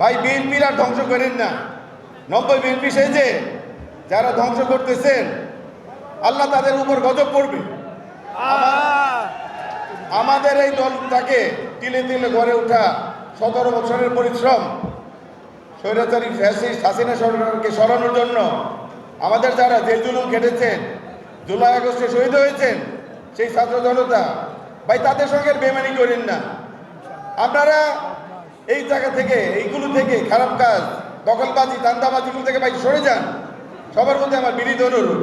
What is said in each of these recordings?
ভাই, বিএনপির আর ধ্বংস করেন না। নব্বই বিএনপি সেজে যে, যারা ধ্বংস করতেছেন, আল্লাহ তাদের উপর গজব পড়বে আমাদের এই দলটাকে তিলে তিলে গড়ে ওঠা সতেরো বছরের পরিশ্রম, স্বৈরাচারী ফ্যাসিস্ট হাসিনা সরকারকে সরানোর জন্য আমাদের যারা জেল জুলুম খেটেছেন, জুলাই আগস্টে শহীদ হয়েছেন, সেই ছাত্র জনতা ভাই, তাদের সঙ্গে বেমানি করেন না। আপনারা এই জায়গা থেকে, এইগুলো থেকে খারাপ কাজ, দখলবাজি দান্দাবাজিগুলো থেকে ভাই সরে যান। সবার মধ্যে আমার বিনীত অনুরোধ।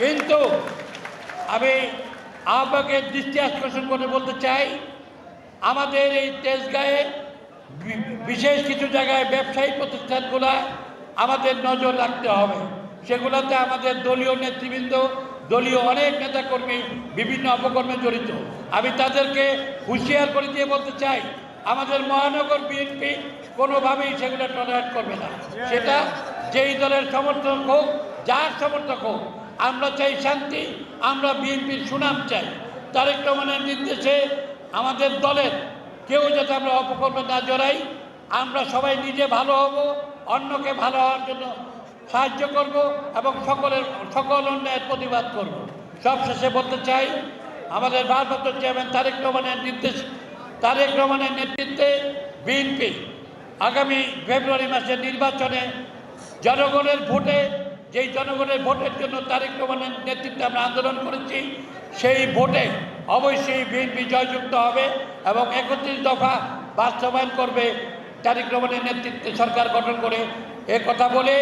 কিন্তু আমি আহ্বাকের দৃষ্টি আকর্ষণ করে বলতে চাই, আমাদের এই তেজগাঁয়ে বিশেষ কিছু জায়গায় ব্যবসায়ী প্রতিষ্ঠানগুলা আমাদের নজর রাখতে হবে। সেগুলোতে আমাদের দলীয় নেতৃবৃন্দ দলীয় অনেক নেতাকর্মী বিভিন্ন অপকর্মে জড়িত। আমি তাদেরকে হুঁশিয়ার করে দিয়ে বলতে চাই, আমাদের মহানগর বিএনপি কোনোভাবেই সেগুলো টলারেট করবে না। সেটা যেই দলের সমর্থক হোক, যার সমর্থক হোক, আমরা চাই শান্তি, আমরা বিএনপির সুনাম চাই। তারেক রহমানের নির্দেশে আমাদের দলের কেউ যাতে আমরা অপকর্মে না জড়াই, আমরা সবাই নিজে ভালো হব, অন্যকে ভালো হওয়ার জন্য সাহায্য করব এবং সকলের, সকল অন্যায়ের প্রতিবাদ করব। সবশেষে বলতে চাই, আমাদের ভারপ্রাপ্ত চেয়ারম্যান তারেক রহমানের নির্দেশ, তারেক রহমানের নেতৃত্বে বিএনপি আগামী ফেব্রুয়ারি মাসের নির্বাচনে জনগণের ভোটে, যেই জনগণের ভোটের জন্য তারেক রহমানের নেতৃত্বে আমরা আন্দোলন করেছি, সেই ভোটে অবশ্যই বিএনপি জয়যুক্ত হবে এবং একত্রিশ দফা বাস্তবায়ন করবে তারেক রহমানের নেতৃত্বে সরকার গঠন করে। এ কথা বলে